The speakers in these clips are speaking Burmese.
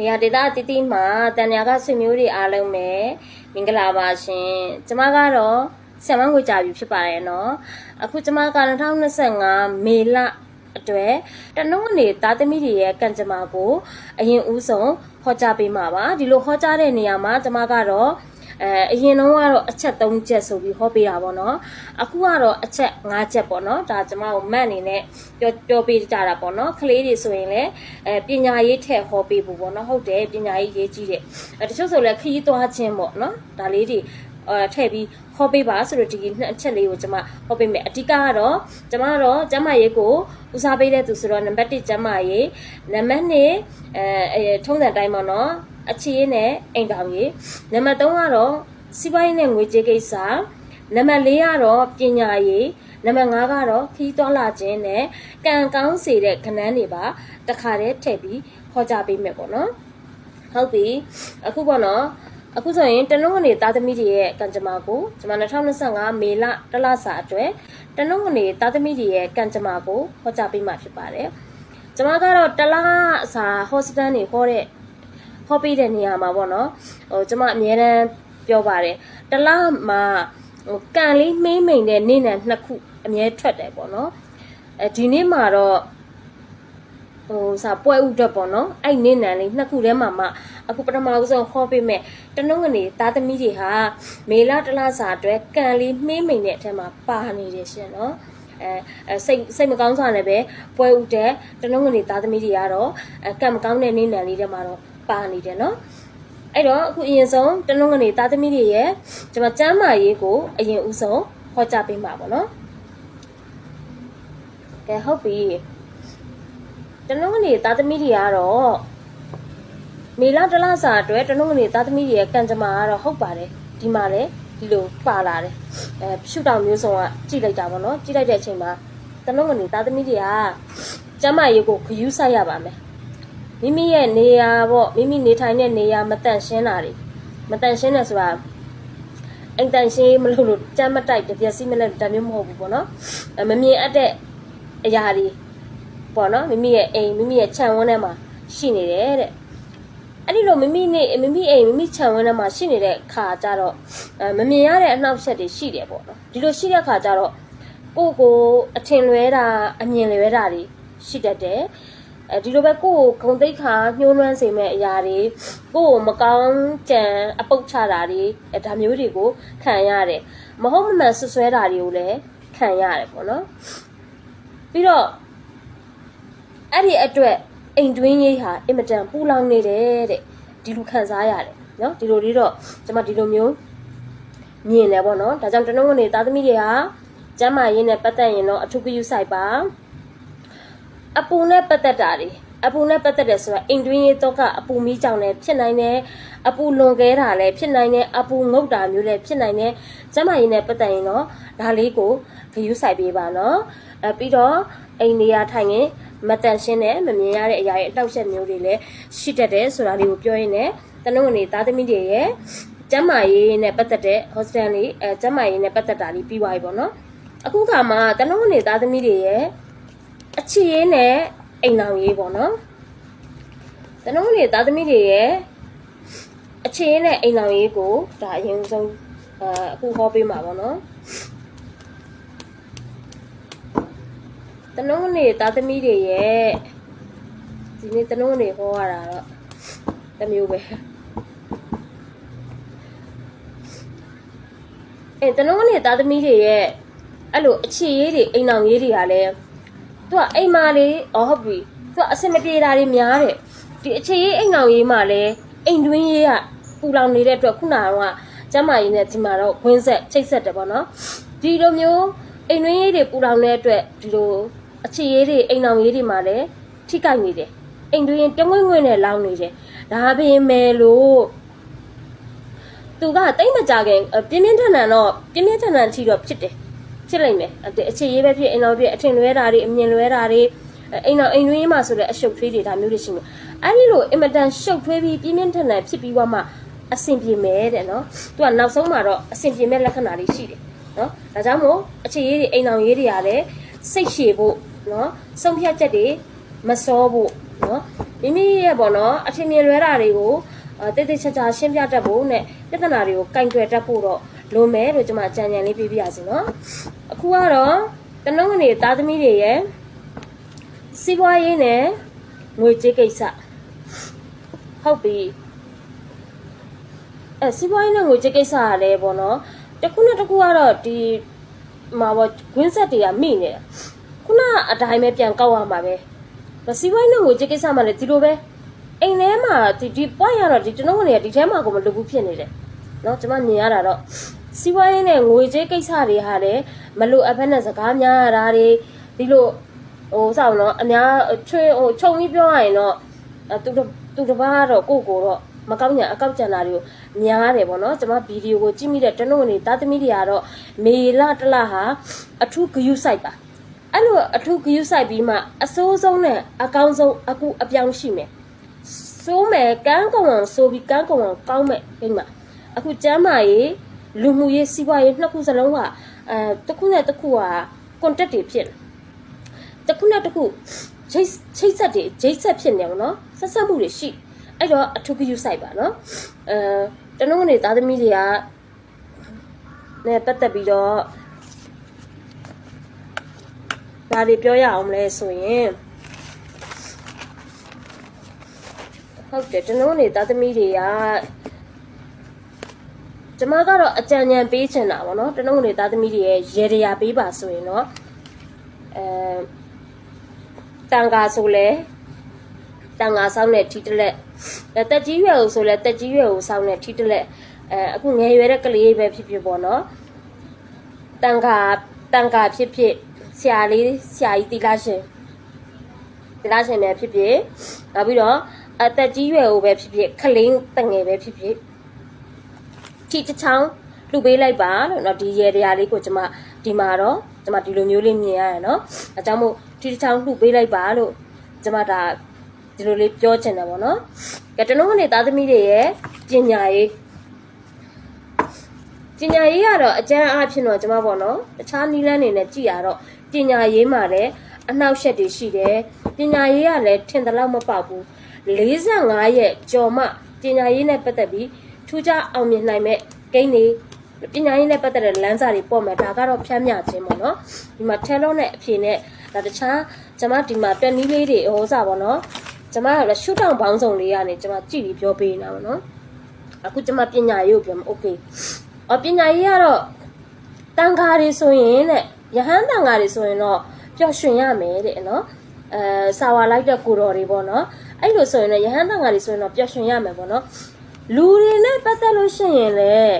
နေရာဒေသအသီးသီးမှာတန်ညာကဆွေမျိုးတွေအားလုံးပဲမင်္ဂလာပါရှင်ကျမကတော့ဆံမငွေကြပြီဖြစ်ပါတယ်နော်အခုကျမက2025မေလအတွက်တနုံးနေသားသမီးတွေရဲ့ကံကြမ္မာကိုအရင်ဦးဆုံးဟောကြားပေးမှာပါဒီလိုဟောကြားတဲ့နေရာမှာကျမကတော့ အဲအရင်တော့ကတော့အချက်3ချက်ဆိုပြီးဟောပေးတာပေါ့နော်အခုကတော့အချက်5ချက်ပေါ့နော်ဒါကျမကိုမတ်အနေနဲ့ပြောပြောပေးကြတာပေါ့နော်ကလေးတွေဆိုရင်လည်းအဲပညာရေးထက်ဟောပေးဖို့ပေါ့နော်ဟုတ်တယ်ပညာရေးရေးကြီးတယ်အဲတချို့ဆိုလည်းခရီးသွားခြင်းပေါ့နော်ဒါလေးတွေအဲထည့်ပြီး ဟောပေးပါဆိုတော့ဒီနှစ်အချက်လေးကိုကျွန်မဟောပေးမယ်အဓိကကတော့ကျွန်မကတော့ကျမရေးကိုဦးစားပေးတဲ့သူဆိုတော့နံပါတ်1ကျမရေးနံပါတ်2အဲအဲထုံးစံတိုင်းပေါ့နော်အခြေရေးနဲ့အိမ်တောင်ရေးနံပါတ်3ကတော့စီးပွားရေးနဲ့ငွေကြေးကိစ္စနံပါတ်4ကတော့ပညာရေးနံပါတ်5ကတော့ခီးသွားလာခြင်းနဲ့ကံကောင်းစေတဲ့ခဏန်းတွေပါတခါတည်းထည့်ပြီးဟောကြားပေးမယ်ပေါ့နော်ဟုတ်ပြီအခုပေါ့နော် အခုဆိုရင်တနုံကနေသားသမီးတွေရဲ့ကံကြမ္မာကိုကျွန်မ2025မေလတလစာအတွက်တနုံကနေသားသမီးတွေရဲ့ကံကြမ္မာကိုဟောကြားပေးမှာဖြစ်ပါတယ်ကျွန်မကတော့တလစာဟောစတန်နေဟောတဲ့ဟောပေးတဲ့နေရာမှာပေါ့နော်ဟိုကျွန်မအများတန်းပြောပါတယ်တလမှာဟိုကံလေးမှိမ့်မိန်တဲ့နေ့နဲ့နှစ်ခုအမြဲထွက်တယ်ပေါ့နော်အဲဒီနေ့မှာတော့ ဟိုစာပွဲဥအတွက်ပေါ့နော်အဲ့နေနံလေးနှစ်ခုထဲမှာမှအခုပထမဆုံးဟောပေးမယ်တနုံးကနေသားသမီးတွေဟာမေလတလစာအတွက်ကံလေးမှိမ့်မိန်တဲ့အထက်မှာပါနေတယ်ရှင်နော်အဲအဲစိတ်စိတ်မကောင်းစွာနဲ့ပဲပွဲဥတဲ့တနုံးကနေသားသမီးတွေကတော့အဲကံမကောင်းတဲ့နေနံလေးထဲမှာတော့ပါနေတယ်နော်အဲ့တော့အခုအရင်ဆုံးတနုံးကနေသားသမီးတွေရဲ့ကျွန်မကျမ်းမာရေးကိုအရင်ဦးဆုံးဟောကြားပေးမှာပေါ့နော်ကဲဟုတ်ပြီ တနုံးကနေသားသမီးတွေကတော့မေလတလစာအတွက်တနုံးကနေသားသမီးတွေရဲ့ကံကြမ္မာကတော့ဟုတ်ပါတယ်ဒီမှာလေဒီလိုပါလာတယ်အဲရှုတောင်မျိုးစုံကကြည့်လိုက်တာပေါ့နော်ကြည့်လိုက်တဲ့အချိန်မှာတနုံးကနေသားသမီးတွေကကျမ်းမာရေးကိုဂယူးဆိုင်ရပါမယ်မိမိရဲ့နေရာပေါ့မိမိနေထိုင်တဲ့နေရာမတန့်ရှင်းတာတွေမတန့်ရှင်းတယ်ဆိုတာအိမ်တန့်ရှင်းမလို့လို့ကြမ်းမတိုက်တပြက်စီမလဲတမျိုးမဟုတ်ဘူးပေါ့နော်အဲမမြင်အပ်တဲ့အရာတွေ ပေါ့နော်မိမိရဲ့အိမ်မိမိရဲ့ခြံဝန်းထဲမှာရှိနေတယ်တဲ့အဲ့ဒီလိုမိမိနေမိမိအိမ်မိမိခြံဝန်းထဲမှာရှိနေတဲ့ခါကျတော့အဲမမြင်ရတဲ့အနှောက်အယှက်တွေရှိတယ်ပေါ့နော်ဒီလိုရှိတဲ့ခါကျတော့ကိုယ့်ကိုအထင်လွဲတာအမြင်လွဲတာတွေရှိတတ်တယ်အဲဒီလိုပဲကိုယ့်ကိုဂုံတိတ်ခါညှိုးနှွမ်းစေမဲ့အရာတွေကိုယ့်ကိုမကောင်းကြံအပုတ်ချတာတွေအဲဒါမျိုးတွေကိုခံရတယ်မဟုတ်မမှန်ဆွဆွဲတာတွေကိုလည်းခံရတယ်ပေါ့နော်ပြီးတော့ အဲ့ဒီအတွက်အိမ်တွင်းရေးဟာအင်မတန်ပူလောင်နေတယ်တဲ့ဒီလိုခံစားရတယ်နော်ဒီလိုလေးတော့ကျွန်မဒီလိုမျိုးမြင်တယ်ပေါ့နော်ဒါကြောင့်တနုံကနေသားသမီးတွေဟာကျမ်းမာရေးနဲ့ပတ်သက်ရင်တော့အထူးဂရုစိုက်ပါအပူနဲ့ပတ်သက်တာတွေအပူနဲ့ပတ်သက်တယ်ဆိုတာအိမ်တွင်းရေးတော့ကအပူမီးကြောင်လည်းဖြစ်နိုင်တယ်အပူလွန်ကဲတာလည်းဖြစ်နိုင်တယ်အပူငုတ်တာမျိုးလည်းဖြစ်နိုင်တယ်ကျမ်းမာရေးနဲ့ပတ်သက်ရင်တော့ဒါလေးကိုဂရုစိုက်ပေးပါနော်အဲပြီးတော့ အိမ်နေရာထိုင်ရင်မတန်ရှင်းတဲ့မမြင်ရတဲ့အရာရဲ့အတောက်အချက်မျိုးတွေလည်းရှိတတ်တယ်ဆိုတာလေးကိုပြောရင်းနဲ့တနုံကနေသားသမီးတွေရဲ့ကျမ်းမာရေးနဲ့ပတ်သက်တဲ့ hostel လေးအဲကျမ်းမာရေးနဲ့ပတ်သက်တာလေးပြီးသွားပြီပေါ့နော်အခုခါမှာတနုံကနေသားသမီးတွေရဲ့အချစ်ရေးနဲ့အိမ်အောင်ရေးပေါ့နော်တနုံကနေသားသမီးတွေရဲ့အချစ်ရေးနဲ့အိမ်အောင်ရေးကိုဒါအရင်ဆုံးအဲအခုဟောပေးမှာပေါ့နော် တနုံးနေသားသမီးတွေရဲ့ဒီနေ့တနုံးနေဟောရတာတော့တစ်မျိုးပဲအဲတနုံးနေသားသမီးတွေရဲ့အဲ့လိုအခြေရေးတွေအိမ်အောင်ရေးတွေကလည်းသူကအိမ်မာလေးအော်ဟုတ်ပြီသူကအစင်မပြေတာတွေများတယ်ဒီအခြေရေးအိမ်အောင်ရေးမှလည်းအိမ်တွင်းရေးကပူလောင်နေတဲ့အတွက်ခုနကတော့ကျမကြီးနဲ့ဒီမှာတော့ခွင်းဆက်ချိတ်ဆက်တယ်ပေါ့နော်ဒီလိုမျိုးအိမ်တွင်းရေးတွေပူလောင်တဲ့အတွက်ဒီလို အခြေရေးတွေအိမ်အောင်ရေးတွေမှာလည်းထိကြိုက်နေတယ်အိမ်တွင်းပြုံးငွေ့ငွေ့နဲ့လောင်းနေတယ်ဒါပင်မဲ့လို့သူကတိတ်မကြခင်အပြင်းပြင်းထန်ထန်တော့ပြင်းပြင်းထန်ထန်ချီတော့ဖြစ်တယ်ဖြစ်လိမ့်မယ်အဲ့အခြေရေးပဲဖြစ်အိမ်အောင်ဖြစ်အထင်လွဲတာတွေအမြင်လွဲတာတွေအိမ်အောင်အိမ်တွင်းမှာဆိုတဲ့အရှုပ်ထွေးတွေဒါမျိုးတွေရှိနေအဲ့ဒီလိုအင်မတန်ရှုပ်ထွေးပြီးပြင်းပြင်းထန်ထန်ဖြစ်ပြီးတော့မှအဆင်ပြေမယ်တဲ့နော်သူကနောက်ဆုံးမှာတော့အဆင်ပြေမဲ့လက္ခဏာတွေရှိတယ်နော်ဒါကြောင့်မို့အခြေရေးတွေအိမ်အောင်ရေးတွေကလည်းစိတ်ရှည်ဖို့ နော်ဆုံးဖြတ်ချက်တွေမစောဖို့နော်မိမိရဲ့ပေါ့နော်အထင်မြင်လွဲတာတွေကိုအဲတိတ်တိတ်ချာချာရှင်းပြတတ်ဖို့နဲ့ပြဿနာတွေကိုကင်တွယ်တတ်ဖို့တော့လိုမယ်လို့ကျွန်မအကြံဉာဏ်လေးပေးပြရစီနော်အခုကတော့တနုံးကနေသားသမီးတွေရဲ့စီးပွားရေးနဲ့ငွေကြေးကိစ္စဟုတ်ပြီအဲစီးပွားရေးနဲ့ငွေကြေးကိစ္စကလည်းပေါ့နော်တစ်ခုနဲ့တစ်ခုကတော့ဒီမှာပေါ့ခွင်းဆက်တွေကမိနေတယ် ခုနအတိုင်းပဲပြန်ကောက်ရမှာပဲစီးပွားရေးနဲ့ငွေကြေးကိစ္စမှလည်းဒီလိုပဲအိမ်ထဲမှာဒီဒီ point ရတော့ဒီကျွန်တော်ကလည်းဒီထဲမှာကိုမလုပ်ဘူးဖြစ်နေတယ်နော်ကျွန်မမြင်ရတာတော့စီးပွားရေးနဲ့ငွေကြေးကိစ္စတွေဟာလည်းမလိုအပ်ဘဲနဲ့စကားများရတာတွေဒီလိုဟိုဆောက်တော့အများချွေဟိုခြုံပြီးပြောရရင်တော့သူသူတပားတော့ကိုကိုတော့မကောင်းညာအကောက်ကြံတာတွေကိုများတယ်ပေါ့နော်ကျွန်မဗီဒီယိုကိုကြည့်မိတဲ့တနုံနေတာသမီးတွေကတော့မေလတလဟာအထူးဂယုစိုက်ပါ အဲ့လိုအထူးဂယုစိုက်ပြီးမှအစိုးဆုံးနဲ့အကောင်းဆုံးအခုအပြောင်းရှိမယ်စိုးမယ်ကန်းကုံအောင်ဆိုပြီးကန်းကုံအောင်ကောင်းမယ်ဒီမှာအခုကျမ်းမာရေးလူမှုရေးစီးပွားရေးနှစ်ခုစလုံးကအဲတစ်ခုနဲ့တစ်ခုက contact တွေဖြစ်တယ်တစ်ခုနဲ့တစ်ခုချိတ်ချိတ်ဆက်တွေဂျိတ်ဆက်ဖြစ်နေအောင်နော်ဆက်ဆက်မှုတွေရှိအဲ့တော့အထူးဂရုစိုက်ပါနော်အဲတနုံးကနေသားသမီးတွေကနဲ့ပတ်သက်ပြီးတော့ ဒါတွေပြောရအောင်မလဲဆိုရင်ဟုတ်တယ်တနုံးနေသားသမီးတွေကကျမကတော့အကြံဉာဏ်ပေးချင်တာဗောနော်တနုံးနေသားသမီးတွေရဲ့ရေရရာပေးပါဆိုရင်တော့အဲတန်ကာဆိုလဲတန်ကာဆောင်းတဲ့ထီတလက်တက်ကြီးရွယ်ကိုဆိုလဲတက်ကြီးရွယ်ကိုဆောင်းတဲ့ထီတလက်အဲအခုငယ်ရွယ်တဲ့ကလေးပဲဖြစ်ဖြစ်ပေါ့နော်တန်ကာတန်ကာဖြစ်ဖြစ် ဆရာလေးဆရာကြီးတီလာရှင်တီလာရှင်ပဲဖြစ်ဖြစ်နောက်ပြီးတော့အသက်ကြီးရွယ်ကိုပဲဖြစ်ဖြစ်ခလင်းတငယ်ပဲဖြစ်ဖြစ်ထီတစ်ချောင်းလူပေးလိုက်ပါလို့เนาะဒီရေတရားလေးကိုကျွန်မဒီမှာတော့ကျွန်မဒီလိုမျိုးလေးမြင်ရရเนาะအကြောင်းမို့ထီတစ်ချောင်းလှုပ်ပေးလိုက်ပါလို့ကျွန်မဒါဒီလိုလေးပြောချင်တယ်ဗောနော်ကဲတနုံးကနေသားသမီးတွေရဲ့ပညာရေးပညာရေးကတော့အကျန်းအားဖြင့်တော့ကျွန်မပေါ့နော်တခြားနီးလန်းနေနဲ့ကြည်ရတော့ ပညာရေးမှာလည်းအနှောက်အယှက်တွေရှိတယ်ပညာရေးကလည်းထင်သလောက်မပေါက်ဘူး45ရက်ကျော်မှပညာရေးနဲ့ပတ်သက်ပြီးထူးခြားအောင်မြင်နိုင်မဲ့ဂိမ်းတွေပညာရေးနဲ့ပတ်သက်တဲ့လမ်းစာတွေပေါ့မယ်ဒါကတော့ဖြန့်မြခြင်းပေါ့နော်ဒီမှာထဲလုံးနဲ့အဖြေနဲ့ဒါတခြားကျွန်မဒီမှာတက်နီးလေးတွေဟောစာပေါ့နော်ကျွန်မကလည်းရှုထောင့်ပေါင်းစုံလေးကနေကျွန်မကြည့်ပြီးပြောပေးနေတာပေါ့နော်အခုကျွန်မပညာရေးကိုပြောမှာ okay အော်ပညာရေးကတော့တန်ခါတွေဆိုရင်တဲ့ ယဟန်တန်ခါတွေဆိုရင်တော့ပျော်ရွှင်ရမယ်တဲ့နော်အဲဆာဝါလိုက်တဲ့ကိုတော်တွေပေါ့နော်အဲ့လိုဆိုရင်လည်းယဟန်တန်ခါတွေဆိုရင်တော့ပျော်ရွှင်ရမယ်ပေါ့နော်လူတွေနဲ့ပတ်သက်လို့ရှိရင်လည်း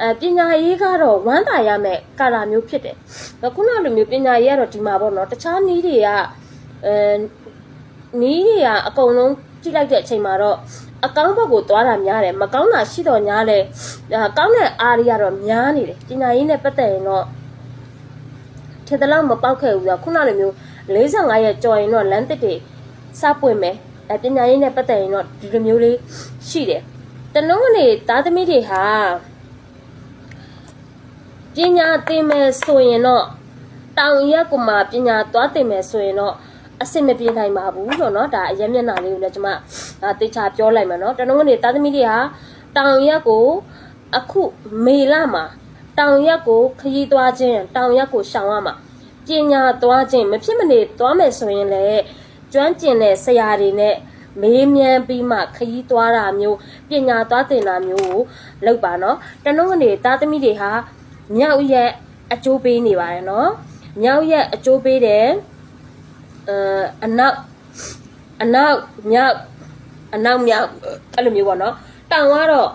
အဲပညာရေးကတော့ဝမ်းသာရမယ်ကာလာမျိုးဖြစ်တယ်။ခုနလိုမျိုးပညာရေးကတော့ဒီမှာပေါ့နော်တခြားနည်းတွေကအဲနီးတွေကအကုန်လုံးကြည့်လိုက်တဲ့အချိန်မှာတော့အကောင်းဘက်ကိုသွားတာများတယ်မကောင်းတာရှိတော့များတယ်ကောင်းတဲ့အားတွေကတော့များနေတယ်ပညာရေးနဲ့ပတ်သက်ရင်တော့ ထင်တယ်လို့မပေါက်ခဲ့ဘူးဆိုခုနလိုမျိုး45ရက်ကြော်ရင်တော့လမ်းတစ်တွေစပွင့်မယ်အဲပညာရေးနဲ့ပတ်သက်ရင်တော့ဒီလိုမျိုးလေးရှိတယ်တလုံးကနေသားသမီးတွေဟာပညာသင်မယ်ဆိုရင်တော့တောင်ရက်ကူမှာပညာသွားသင်မယ်ဆိုရင်တော့အဆင်မပြေနိုင်ပါဘူးလို့เนาะဒါအရင်မျက်နှာလေးကိုလည်းကျွန်မဒါတေချာပြောလိုက်မယ်เนาะတနင်္ဂနွေသားသမီးတွေဟာတောင်ရက်ကိုအခုမေလမှာ တောင်ရက်ကိုခရီးသွားခြင်းတောင်ရက်ကိုရှောင်ရမှာပညာသွားခြင်းမဖြစ်မနေသွားမယ်ဆိုရင်လည်းကျွမ်းကျင်တဲ့ဆရာတွေနဲ့မေးမြန်းပြီးမှခရီးသွားတာမျိုးပညာသွားသင်တာမျိုးကိုလုပ်ပါနော်တနုံကနေသားသမီးတွေဟာမြောက်ရက်အကျိုးပေးနေပါတယ်နော်မြောက်ရက်အကျိုးပေးတယ်အဲအနောက်အနောက်မြောက်အနောက်မြောက်အဲ့လိုမျိုးပေါ့နော်တောင်ကတော့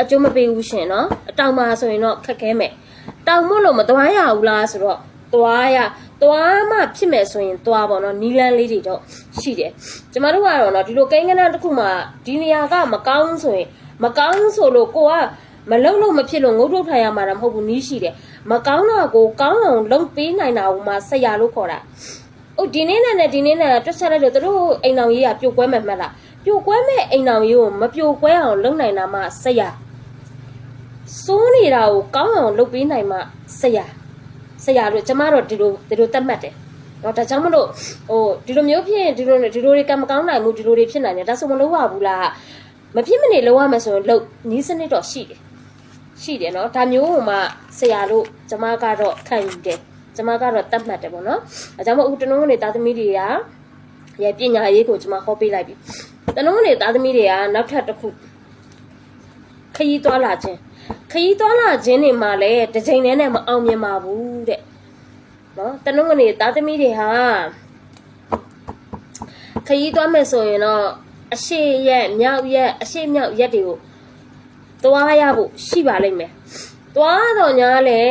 အကျိုးမပေးဘူးရှင်နော်တောင်မှာဆိုရင်တော့ခက်ခဲမယ်တောင်မို့လို့မသွားရဘူးလားဆိုတော့သွားရသွားမှဖြစ်မယ်ဆိုရင်သွားပေါ့နော်နီလန်းလေးတွေတော့ရှိတယ်ကျမတို့ကတော့နော်ဒီလိုကိန်းကနန်းတစ်ခုမှဒီနေရာကမကောင်းဆိုရင်မကောင်းဆိုလို့ကိုကမလုံလို့မဖြစ်လို့ငုတ်ထုတ်ထိုင်ရမှာတော့မဟုတ်ဘူးနီးရှိတယ်မကောင်းတော့ကိုကောင်းအောင်လုပ်ပေးနိုင်တာကမှဆက်ရလို့ခေါ်တာ။အိုဒီနေ့နဲ့နဲ့ဒီနေ့နဲ့တွက်ချက်လိုက်လို့တို့အိမ်တော်ကြီးကပြိုကွဲမယ်မှတ်လား။ပြိုကွဲမဲ့အိမ်တော်ကြီးကိုမပြိုကွဲအောင်လုပ်နိုင်တာမှဆက်ရ။ စိုးနေတာကိုကောင်းအောင်လုပ်ပေးနိုင်မှဆက်ရ။ဆက်ရလို့ကျမတို့ဒီလိုဒီလိုတတ်မှတ်တယ်။တော့ဒါကြောင့်မလို့ဟိုဒီလိုမျိုးဖြစ်ရင်ဒီလိုဒီလိုတွေကံမကောင်းနိုင်ဘူးဒီလိုတွေဖြစ်နိုင်တယ်ဒါဆိုမလုပ်ရဘူးလားမဖြစ်မနေလုပ်ရမယ်ဆိုရင်လုပ်နီးစနစ်တော့ရှိတယ်ရှိတယ်နော်ဒါမျိုးဟိုမှဆရာတို့ကျမကတော့ခံယူတယ်ကျမကတော့တတ်မှတ်တယ်ပေါ့နော်အဲကြောင့်မို့အခုတနုံးကနေသားသမီးတွေကရဲ့ပညာရေးကိုကျမဟောပေးလိုက်ပြီတနုံးကနေသားသမီးတွေကနောက်ထပ်တစ်ခုခရီးသွားလာခြင်း ခရီးသွားလာခြင်းတွေမှာလည်းတစ်ချိန်တည်းနဲ့မအောင်မြင်ပါဘူးတဲ့နော်တနုံကနေသားသမီးတွေဟာခရီးသွားမယ်ဆိုရင်တော့အရှိရက်မြောက်ရက်အရှိမြောက်ရက်တွေကိုသွားရဖို့ရှိပါလိမ့်မယ်သွားတော့ညာလေ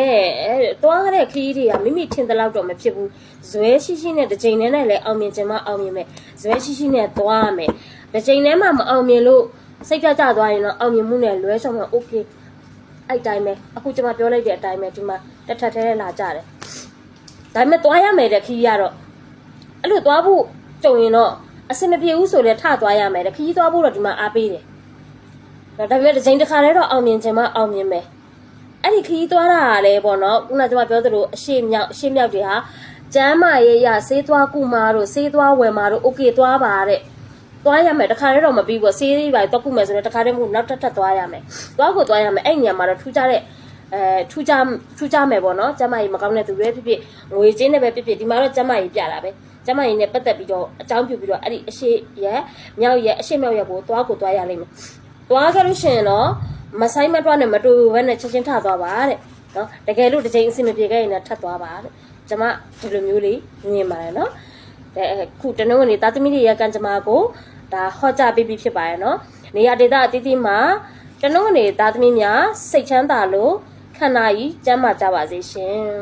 သွားတဲ့ခီးတွေကမိမိထင်သလောက်တော့မဖြစ်ဘူးဇွဲရှိရှိနဲ့တစ်ချိန်တည်းနဲ့လည်းအောင်မြင်ချင်မှအောင်မြင်မယ်ဇွဲရှိရှိနဲ့သွားရမယ်တစ်ချိန်တည်းမှမအောင်မြင်လို့စိတ်ကြကြသွားရင်တော့အောင်မြင်မှုနဲ့လွဲဆောင်မှ okay အဲ့တိုင်းပဲအခုကျွန်မပြောလိုက်တဲ့အတိုင်းပဲဒီမှာတစ်ထပ်ထဲလာကြတယ် ဒါပေမဲ့သွားရမယ်တဲ့ခီးရတော့အဲ့လိုသွားဖို့ကြုံရင်တော့အစင်မပြေဘူးဆိုလဲထသွားရမယ်တဲ့ခီးသွားဖို့တော့ဒီမှာအားပေးတယ်ဒါဒါပေမဲ့တစ်ချိန်တစ်ခါတည်းတော့အောင်မြင်ခြင်းမအောင်မြင်မယ်အဲ့ဒီခီးသွားတာကလည်းပေါ့နော်ခုနကကျွန်မပြောသလိုအရှိမြောက်အရှိမြောက်တွေဟာကျမ်းမာရေးရဆေးသွားကုမာတို့ဆေးသွားဝယ်မာတို့โอเคသွားပါတဲ့ သွားရမယ်တခါတည်းတော့မပြီးဘူးဆေးတွေပါတော့ကုမယ်ဆိုတော့တခါတည်းမဟုတ်နောက်ထပ်ထပ်သွားရမယ်သွားကိုသွားရမယ်အဲ့ညမှာတော့ထူးခြားတဲ့အဲထူးခြားထူးခြားမယ်ပေါ့နော်ကျမကြီးမကောင်းတဲ့သူတွေဖြစ်ဖြစ်ငွေချင်းနဲ့ပဲဖြစ်ဖြစ်ဒီမှာတော့ကျမကြီးပြတာပဲကျမကြီးနဲ့ပတ်သက်ပြီးတော့အကြောင်းပြုပြီးတော့အဲ့ဒီအရှိရက်မြောက်ရက်အရှိမြောက်ရက်ကိုသွားကိုသွားရလိမ့်မယ်သွားကြလို့ရှိရင်တော့မဆိုင်မတွားနဲ့မတူဘဲနဲ့ချက်ချင်းထသွားပါတဲ့နော်တကယ်လို့တစ်ချိန်အဆင်မပြေခဲ့ရင်လည်းထပ်သွားပါတဲ့ကျမဒီလိုမျိုးလေးမြင်ပါတယ်နော်တဲ့ခုတနင်္ဂနွေသားသမီးတွေရကန်ကျမကို ဒါဟောကြားပေးပြီးဖြစ်ပါရဲ့နော်နေရာဒေသအသီးသီးမှာတနင်္ဂနွေသားသမီးများစိတ်ချမ်းသာလို့ခန္ဓာကြီးကျန်းမာကြပါစေရှင်